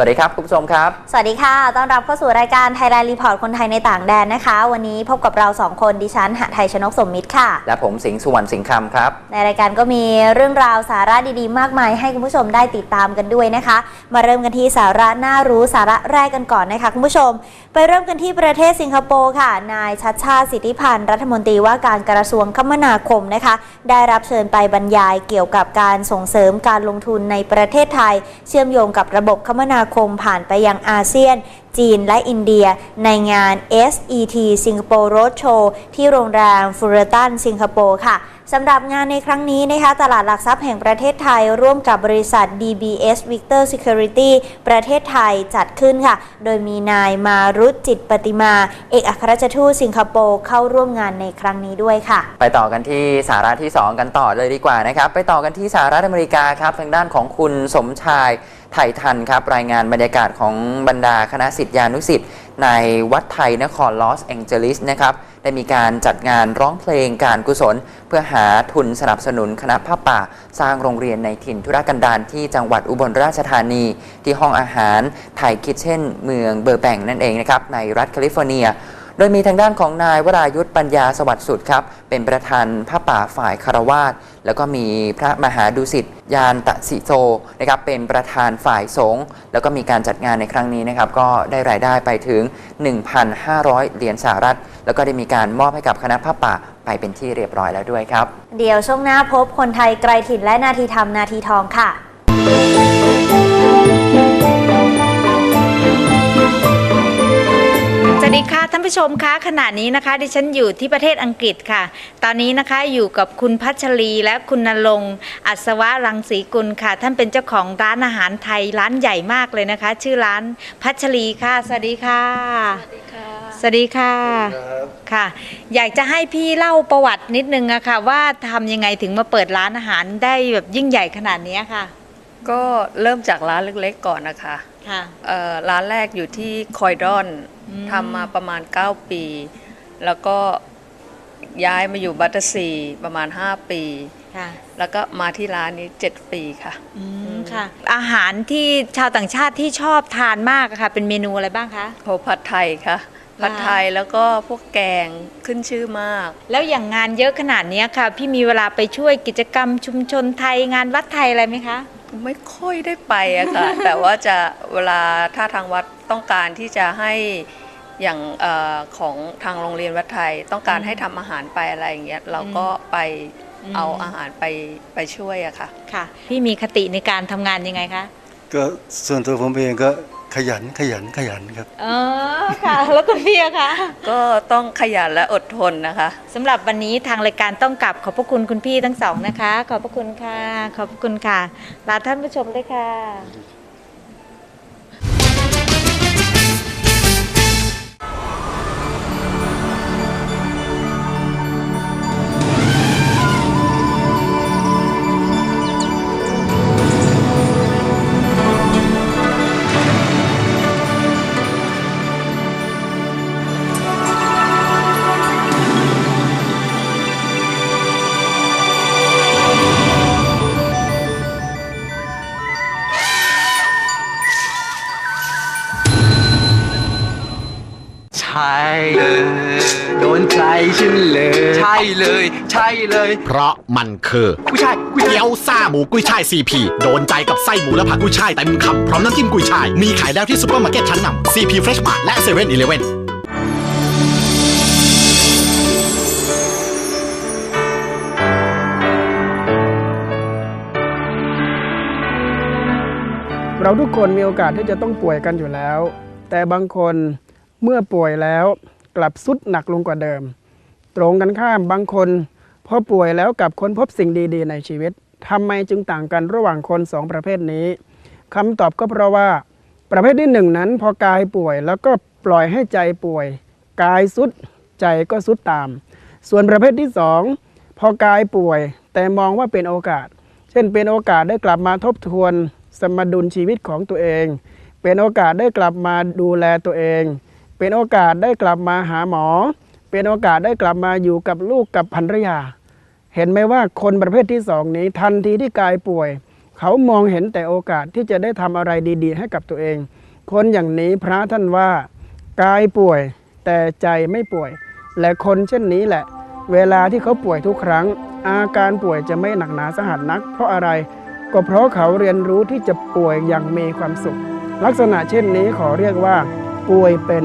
วัสดีครับคุณผู้ชมครับ สวัสดีค่ะ ต้อนรับเข้าสู่รายการไทยแลนด์รีพอร์ตคนไทยในต่างแดนนะคะ วันนี้พบกับเราสองคนดิฉันหไทยชนกสมมิตรค่ะ และผมสิงห์สุวรรณสิงห์คำครับ ในรายการก็มีเรื่องราวสาระดีๆ มากมายให้คุณผู้ชมได้ติดตามกันด้วยนะคะ มาเริ่มกันที่สาระน่ารู้สาระแรกกันก่อนนะคะคุณผู้ชม ไปเริ่มกันที่ประเทศสิงคโปร์ค่ะ นายชัดชาติสิทธิพันธ์รัฐมนตรีว่าการกระทรวงคมนาคมนะคะ ได้รับเชิญไปบรรยายเกี่ยวกับการส่งเสริมการลงทุนในประเทศไทย เชื่อมโยงกับระบบคมนาคมผ่านไปยังอาเซียนจีนและอินเดีย ในงาน SET Singapore Roadshow ที่โรงแรมฟูเรตันสิงคโปร์ค่ะสำหรับงานในครั้งนี้นะคะตลาดหลักทรัพย์แห่งประเทศไทย ร่วมกับบริษัท DBS Victor Security ประเทศไทยจัดขึ้นค่ะ โดยมีนายมารุตจิตปฏิมา เอกอัครราชทูตสิงคโปร์เข้าร่วมงานในครั้งนี้ด้วยค่ะ ไปต่อกันที่สาระที่ 2 กันต่อเลยดีกว่านะครับ ไปต่อกันที่สหรัฐอเมริกาครับทางด้านของคุณสมชายไถ่ทันครับรายงานบรรยากาศของบรรดาคณะสิทยานุสิทธิ์ในวัดไทยนครลอสแองเจลิสนะครับได้มีการจัดงานร้องเพลงการกุศล เพื่อหาทุนสนับสนุนคณะผ้าป่า สร้างโรงเรียนในถิ่นธุรกันดารที่จังหวัดอุบลราชธานี ที่ห้องอาหารไทยคิทเช่น เมืองเบอร์แบงนั่นเองนะครับในรัฐแคลิฟอร์เนีย ดยมีทางด้านของนายวรายุทธปัญญาสวัสดิ์สุดครับ เป็นประธานพระป่าฝ่ายคารวาสแล้วก็มีพระมหาดุสิตยานตะสิโซนะครับเป็นประธานฝ่ายสงฆ์แล้วก็มีการจัดงานในครั้งนี้นะครับก็ได้รายได้ไปถึง 1,500 เหรียญสหรัฐ แล้วก็ได้มีการมอบให้กับคณะพระป่าไปเป็นที่เรียบร้อยแล้วด้วยครับ เดี๋ยวช่วงหน้าพบคนไทยไกลถิ่นและนาทีทำนาทีทองค่ะ วัสดีค่ะท่านผู้ชมคะขณะนี้นะคะ ดิฉันอยู่ที่ประเทศอังกฤษค่ะ ตอนนี้นะคะอยู่กับคุณพัชรีและคุณนรงค์อัศวะรังสีกุลค่ะ ท่านเป็นเจ้าของร้านอาหารไทยร้านใหญ่มากเลยนะคะ ชื่อร้านพัชรีค่ะ สวัสดีค่ะ สวัสดีค่ะสวัสดีค่ะค่ะ อยากจะให้พี่เล่าประวัตินิดนึงอะค่ะ ว่าทำยังไงถึงมาเปิดร้านอาหารได้แบบยิ่งใหญ่ขนาดนี้ค่ะ ก็เริ่มจากร้านเล็กๆก่อนนะคะค่ะเอ่อร้านแรกอยู่ที่คอยดอนอืม ทำมาประมาณ 9 ปี แล้วก็ย้ายมาอยู่บัตเตอร์ซีประมาณ 5 ปี ค่ะแล้วก็มาที่ร้านนี้ 7 ปีค่ะ อืมค่ะ อาหารที่ชาวต่างชาติที่ชอบทานมากอะค่ะ เป็นเมนูอะไรบ้างคะ โหผัดไทยค่ะ ผัดไทยแล้วก็พวกแกงขึ้นชื่อมาก แล้วอย่างงานเยอะขนาดเนี้ยค่ะ พี่มีเวลาไปช่วยกิจกรรมชุมชนไทยงานวัดไทยอะไรไหมคะ ไม่ค่อยได้ไปอะค่ะ แต่ว่าจะเวลาถ้าทางวัดต้องการที่จะให้ อย่างเออของทางโรงเรียนวัดไทยต้องการอืมให้ทำอาหารไปอะไรอย่างเงี้ยเราก็ไปอืมเอาอาหารไปไปช่วยอะค่ะค่ะ พี่มีคติในการทำงานยังไงคะก็ส่วนตัวผมเองก็ขยันขยันขยันครับอ๋อค่ะ แล้วคุณพี่อะคะก็ต้องขยันและอดทนนะคะสำหรับวันนี้ทางรายการต้องกลับขอบพระคุณคุณพี่ทั้งสองนะคะ ขอบพระคุณค่ะ ขอบพระคุณค่ะลาท่านผู้ชมด้วยค่ะ เลยโดนใจฉันเลย ใช่เลย ใช่เลยเพราะมันคือกุ้ยช่ายกุ้ยช่ายเกี๊ยวซ่าหมูกุ้ยช่ายซีพีโดนใจกับไส้หมูและผักกุ้ยช่ายเต็มคำพร้อมน้ำจิ้มกุ้ยช่าย มีขายแล้วที่ซุปเปอร์มาร์เก็ตชั้นนำซีพีเฟรชมาร์และเซเว่นอีเลเว่นเราทุกคนมีโอกาสที่จะต้องป่วยกันอยู่แล้ว แต่บางคน เมื่อป่วยแล้วกลับสุดหนักลงกว่าเดิม ตรงกันข้ามบางคนพอป่วยแล้วกลับค้นพบสิ่งดีๆ ในชีวิตทำไมจึงต่างกันระหว่างคนสองประเภทนี้คำตอบก็เพราะว่า ประเภทที่หนึ่งนั้นพอกายป่วยแล้วก็ปล่อยให้ใจป่วย กายสุดใจก็สุดตาม ส่วนประเภทที่สองพอกายป่วย แต่มองว่าเป็นโอกาส เช่นเป็นโอกาสได้กลับมาทบทวน สมดุลชีวิตของตัวเอง เป็นโอกาสได้กลับมาดูแลตัวเอง เป็นโอกาสได้กลับมาหาหมอ เป็นโอกาสได้กลับมาอยู่กับลูกกับภรรยา เห็นไหมว่าคนประเภทที่สองนี้ ทันทีที่กายป่วย เขามองเห็นแต่โอกาสที่จะได้ทำอะไรดี ๆ ให้กับตัวเอง คนอย่างนี้พระท่านว่ากายป่วย แต่ใจไม่ป่วย และคนเช่นนี้แหละ เวลาที่เขาป่วยทุกครั้ง อาการป่วยจะไม่หนักหนาสาหัสนัก เพราะอะไรก็เพราะเขาเรียนรู้ที่จะป่วยอย่างมีความสุข ลักษณะเช่นนี้ขอเรียกว่า ป่วยเป็น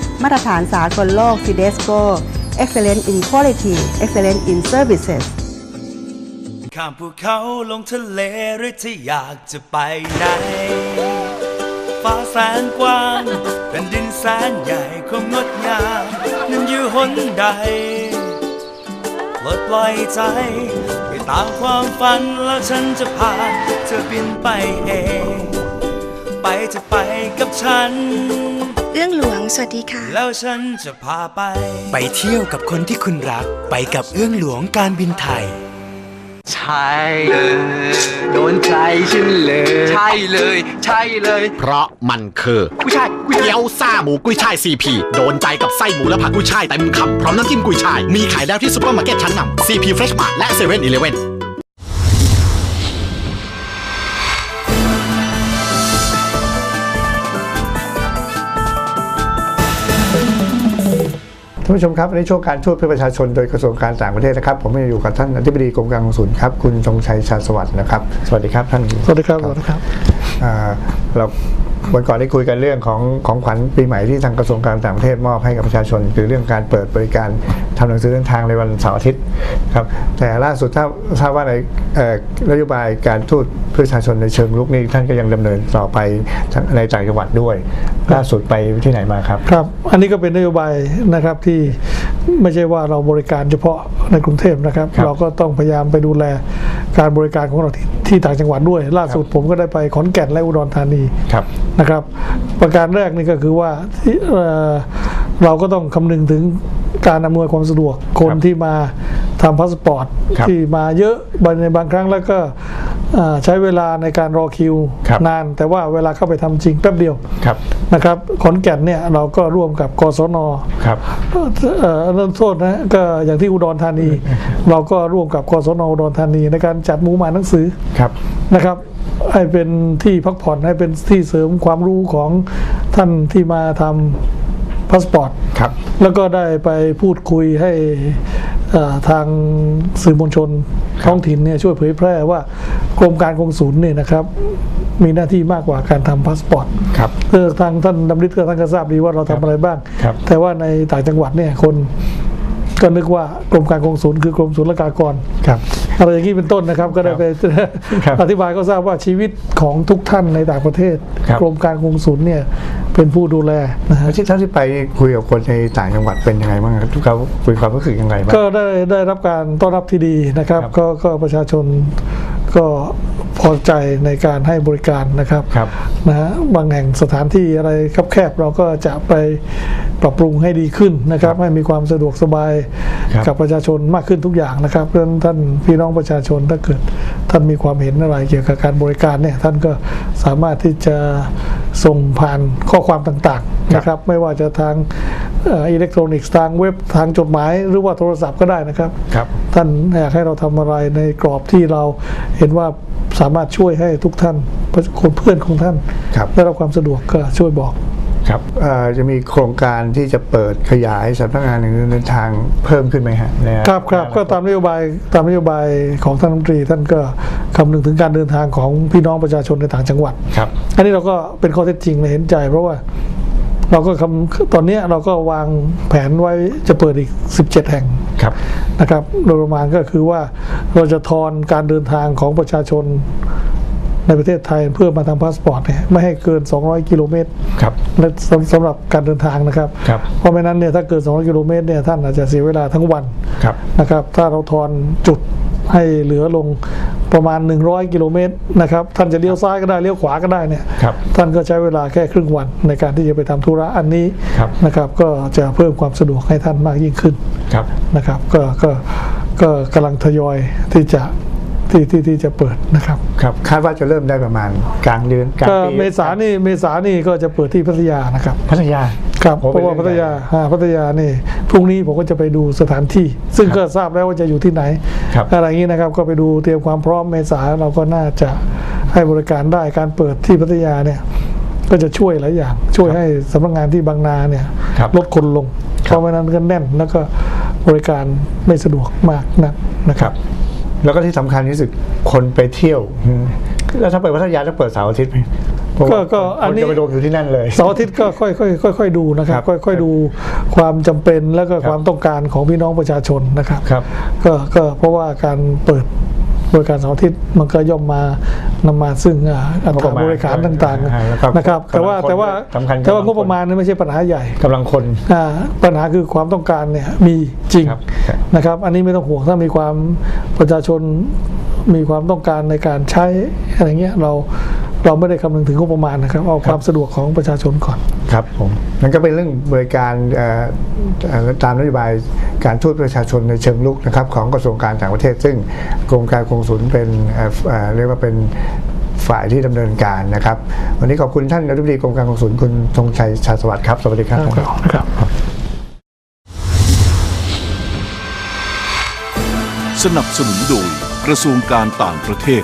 มาตรฐานสากลโลก CDESCO Excellent in Quality Excellent in Services ข้ามภูเขาลงทะเลหรือที่อยากจะไปไหนฟ้าแสนกว้างแผ่นดินแสนใหญ่ความงดงามนั้นอยู่หนใดปลดปล่อยใจไปตามความฝันแล้วฉันจะพาเธอบินไปเอง ไปจะไปกับฉัน เอื้องหลวง สวัสดีค่ะ แล้วฉันจะพาไป ไปเที่ยวกับคนที่คุณรัก ไปกับเอื้องหลวงการบินไทย ใช่เลย โดนใจฉันเลย ใช่เลย ใช่เลย เพราะมันคือกุ้ยช่ายกุ้ยช่ายเกี๊ยวซ่าหมูกุ้ยช่ายซีพีโดนใจกับไส้หมูและผักกุ้ยช่ายเต็มคำพร้อมน้ำจิ้มกุ้ยช่าย มีขายแล้วที่ซุปเปอร์มาร์เก็ตชั้นนำซีพีเฟรชมาร์และเซเว่นอีเลเว่นานผู้ชมครับในช่วงการช่วยเพื่อประชาชนโดยกระทรวงการต่างประเทศนะครับ ผมยังอยู่กับท่านอธิบดีกรมการกงสุลครับคุณธงชัยชาญสวัสดิ์นะครับ สวัสดีครับท่านสวัสดีครับสวัสดีครับอ่าเรา วันก่อนได้คุยกันเรื่องของของขวัญปีใหม่ที่ทางกระทรวงการต่างประเทศมอบให้กับประชาชน คือเรื่องการเปิดบริการทำหนังสือเดินทางในวันเสาร์อาทิตย์ครับแต่ล่าสุดถ้าทราบว่าในเอ่อนโยบายการทูตเพื่อประชาชนในเชิงลุกนี้ท่านก็ยังดำเนินต่อไปทั้งในต่างจังหวัดด้วย ล่าสุดไปที่ไหนมาครับครับ อันนี้ก็เป็นนโยบายนะครับที่ ไม่ใช่ว่าเราบริการเฉพาะในกรุงเทพนะครับครับ เราก็ต้องพยายามไปดูแลการบริการของเราที่ที่ต่างจังหวัดด้วย ล่าสุดผมก็ได้ไปขอนแก่นและอุดรธานีครับนะครับ ประการแรกนี่ก็คือว่าที่เอ่อเราก็ต้องคำนึงถึงการอำนวยความสะดวกคนครับที่มาทำพาสปอร์ตครับที่มาเยอะในบางครั้งแล้วก็เอ่อ ใช้เวลาในการรอคิวครับนาน แต่ว่าเวลาเข้าไปทำจริงแป๊บเดียวครับนะครับขอนแก่นเนี่ยเราก็ร่วมกับกศนครับเอ่อเริ่มโทษนะก็อย่างที่อุดรธานี เราก็ร่วมกับกศนอุดรธานี ในการจัดหมูหมายหนังสือครับนะครับให้เป็นที่พักผ่อนให้เป็นที่เสริมความรู้ของท่านที่มาทำพาสปอร์ตครับแล้วก็ได้ไปพูดคุยให้เอ่อ ทางสื่อมวลชนท้องถิ่นเนี่ยช่วยเผยแพร่ว่ากรมการกงสุลเนี่ยนะครับมีหน้าที่มากกว่าการทำพาสปอร์ตครับเออทางท่านดำริศก็ท่านก็ทราบดีว่าเราทำอะไรบ้างครับแต่ว่าในต่างจังหวัดเนี่ยคน ก็นึกว่ากรมการกงสุลคือกรมศุลกากรครับ อะไรอย่างนี้เป็นต้นนะครับ ก็ได้ไปครับอธิบายก็ทราบว่าชีวิตของทุกท่านในต่างประเทศ ครับ กรมการกงสุลเนี่ยเป็นผู้ดูแลนะฮะ แล้วที่เท่าที่ไปคุยกับคนในต่างจังหวัดเป็นยังไงบ้างครับทุกเขาคุยความรู้สึกยังไงบ้าง ก็ได้ได้รับการต้อนรับที่ดีนะครับครับก็ก็ประชาชน ก็พอใจในการให้บริการนะครับครับนะฮะบางแห่งสถานที่อะไรคับแคบเราก็จะไปปรับปรุงให้ดีขึ้นนะครับ ให้มีความสะดวกสบายครับกับประชาชนมากขึ้นทุกอย่างนะครับเพราะฉะนั้นท่านพี่น้องประชาชนถ้าเกิดท่านมีความเห็นอะไรเกี่ยวกับการบริการเนี่ยท่านก็สามารถที่จะส่งผ่านข้อความต่างๆนะครับ ไม่ว่าจะทางเอิเล็กทรอนิกส์ทางเว็บทางจดหมาย หรือว่าโทรศัพท์ก็ได้นะครับครับ ท่านอยากให้เราทำอะไรในกรอบที่เราเห็นว่าสามารถช่วยให้ทุกท่านคนเพื่อนของท่านครับได้รับความสะดวกก็ช่วยบอกครับเอ่อจะมีโครงการที่จะเปิดขยายสำนักงานหนึ่งเดินทางเพิ่มขึ้นไหมฮะในครับครับก็ตามนโยบายตามนโยบายของท่านรัฐมนตรี ท่านก็คำนึงถึงการเดินทางของพี่น้องประชาชนในต่างจังหวัดครับอันนี้เราก็เป็นข้อเท็จจริงเลยเห็นใจ เพราะว่า เราก็คำตอนเนี้ยเราก็วางแผนไว้จะเปิดอีก 17 แห่งครับนะครับโดยประมาณก็คือว่าเราจะทอนการเดินทางของประชาชนในประเทศไทยเพื่อมาทำพาสปอร์ตเนี่ยไม่ให้เกิน 200 กิโลเมตรครับและสำสำหรับการเดินทางนะครับครับ เพราะไม่นั้นเนี่ยถ้าเกิน 200 กิโลเมตรเนี่ยท่านอาจจะเสียเวลาทั้งวันครับนะครับถ้าเราทอนจุด ให้เหลือลงประมาณ 100 กิโลเมตรนะครับ ท่านจะเลี้ยวซ้ายก็ได้เลี้ยวขวาก็ได้เนี่ยครับท่านก็ใช้เวลาแค่ครึ่งวันในการที่จะไปทำธุระอันนี้ครับนะครับ ก็จะเพิ่มความสะดวกให้ท่านมากยิ่งขึ้นครับนะครับ ก็ก็ก็กำลังทยอยที่จะ ที่ที่ที่จะเปิดนะครับครับคาดว่าจะเริ่มได้ประมาณกลางเดือนกลางก็ปีเมษานี่เมษานี่ก็จะเปิดที่พัทยานะครับพัทยาครับโอ้เพราะว่าเป็นพัเรื่องทยาใหญ่อ่าพัทยานี่พรุ่งนี้ผมก็จะไปดูสถานที่ ซึ่งก็ทราบแล้วว่าจะอยู่ที่ไหนครับอะไรอย่างนี้นะครับก็ไปดูเตรียมความพร้อมเมษาเราก็น่าจะให้บริการได้การเปิดที่พัทยาเนี่ยก็จะช่วยหลายอย่าง ช่วยให้สำนักงานที่บางนาเนี่ยครับลดคนลงเพราะไม่นั้นก็แน่นแล้วก็บริการไม่สะดวกมากนักนะครับ แล้วก็ที่สำคัญที่สุดคนไปเที่ยวอืมแล้วถ้าเปิดพัทยาจะเปิดเสาร์อาทิตย์ไหมเพราะก็ว่าก็อันนี้คจะไปรวมอยู่ที่นั่นเลยเสาร์อาทิตย์ก็ค่อยค่อยค่อยค่อยดูนะครับ ค่อยค่อยดูความจำเป็นแล้วก็ความต้องการของพี่น้องประชาชนนะครับครับก็ก็เพราะว่าการเปิด บริการเสาร์อาทิตย์มันก็ย่อมมานำมาซึ่งอ่าอัตราบริการต่างอ่าแล้วก็ๆนะครับ แต่ว่าแต่ว่าสำคัญแต่ว่างบประมาณนี่ไม่ใช่ปัญหาใหญ่กำลังคนอ่าปัญหาคือความต้องการเนี่ยมีจริงครับนะครับ อันนี้ไม่ต้องห่วงถ้ามีความประชาชนมีความต้องการในการใช้อะไรเงี้ยเรา เราไม่ได้คำนึงถึงงบประมาณนะครับเอาความสะดวกของประชาชนก่อน ครับผมมันก็เป็นเรื่องบริการเอ่อเอ่อตามนโยบายการทูตประชาชนในเชิงลุกนะครับของกระทรวงการต่างประเทศ ซึ่งกรมการกงสุลเป็นเอ่อเอ่อเรียกว่าเป็นฝ่ายที่ดำเนินการนะครับ วันนี้ขอบคุณท่านอธิบดีกรมการกงสุลคุณธงชัยชาญสวัสดิ์ครับ สวัสดีครับครับ สนับสนุนโดยกระทรวงการต่างประเทศ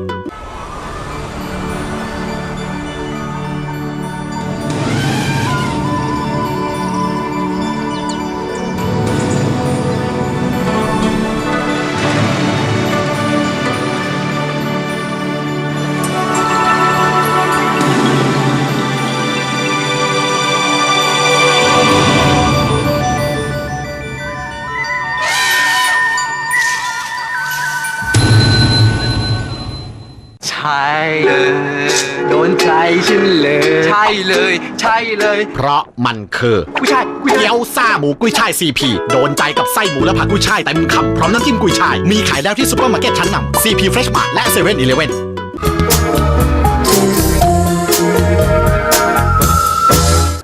เลย ใช่เลย เพราะมันคือกุ้ยช่ายกุ้ยช่ายเกี๊ยวซ่าหมูกุ้ยช่ายซีพีโดนใจกับไส้หมูและผักกุ้ยช่ายเต็มคำพร้อมน้ำจิ้มกุ้ยช่าย มีขายแล้วที่ซุปเปอร์มาร์เก็ตชั้นนำซีพีเฟรชมาร์และเซเว่นอีเลเว่น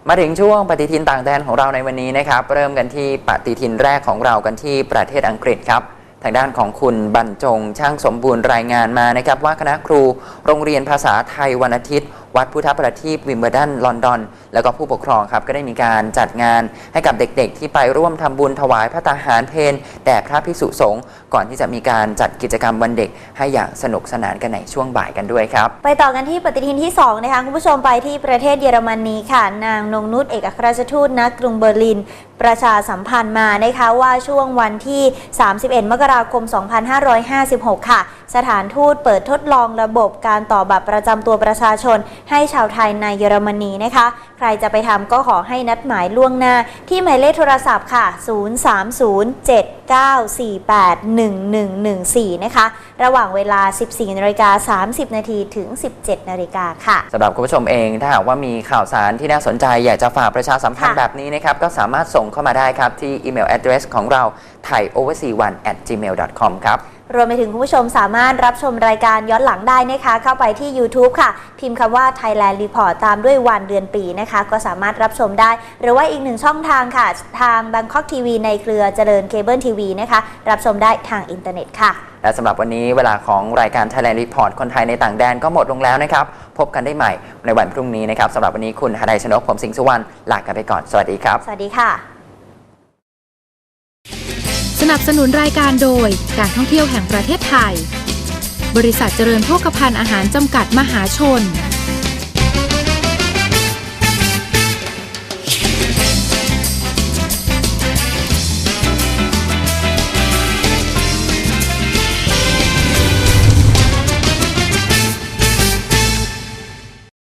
มาถึงช่วงปฏิทินต่างแดนของเราในวันนี้นะครับ เริ่มกันที่ปฏิทินแรกของเรากันที่ประเทศอังกฤษครับ ทางด้านของคุณบรรจงช่างสมบูรณ์รายงานมานะครับ ว่าคณะครูโรงเรียนภาษาไทยวันอาทิตย์ วัดพุทธประทีปวิมเบลดันลอนดอน แล้วก็ผู้ปกครองครับก็ได้มีการจัดงานให้กับเด็กๆ ที่ไปร่วมทำบุญถวายพระตาหารเพนแด่พระภิกษุสงฆ์ก่อนที่จะมีการจัดกิจกรรมวันเด็ก ให้อย่างสนุกสนานกันในช่วงบ่ายกันด้วยครับ ไปต่อกันที่ปฏิทินที่2นะคะคุณผู้ชมไปที่ประเทศเยอรมนีค่ะ นางนงนุชเอกอัครราชทูตณกรุงเบอร์ลินประชาสัมพันธ์มานะคะว่าช่วงวันที่ 31 มกราคม 2556 ค่ะ สถานทูตเปิดทดลองระบบการต่อบัตรประจำตัวประชาชนให้ชาวไทยในเยอรมนีนะคะ ใครจะไปทำก็ขอให้นัดหมายล่วงหน้า ที่หมายเลขโทรศัพท์ค่ะ 03079481114 นะคะ ระหว่างเวลา 14นาฬิกา30 นาทีถึง 17นาฬิกาค่ะสำหรับคุณผู้ชมเองถ้าหากว่ามีข่าวสารที่น่าสนใจอยากจะฝากประชาสัมพันธ์ค่ะแบบนี้นะครับ ก็สามารถส่งเข้ามาได้ครับ ที่อีเมล address ของเรา thaioverc1 at gmail.com ครับ รวมไปถึงคุณผู้ชมสามารถรับชมรายการย้อนหลังได้นะคะ เข้าไปที่ YouTube ค่ะ พิมพ์คำว่า Thailand Report ตามด้วยวันเดือนปีนะคะ ก็สามารถรับชมได้ หรือว่าอีกหนึ่งช่องทางค่ะ ทาง Bangkok TV ในเครือเจริญเคเบิลทีวีนะคะ รับชมได้ทางอินเทอร์เน็ตค่ะ และสำหรับวันนี้เวลาของรายการ Thailand Report คนไทยในต่างแดนก็หมดลงแล้วนะครับ พบกันได้ใหม่ในวันพรุ่งนี้นะครับสำหรับวันนี้คุณหดายชนกผมสิงห์สุวรรณลากันไปก่อนสวัสดีครับ สวัสดีค่ะส นับสนุนรายการโดยการท่องเที่ยวแห่งประเทศไทย บริษัทเจริญโภคภัณฑ์อาหารจำกัดมหาชน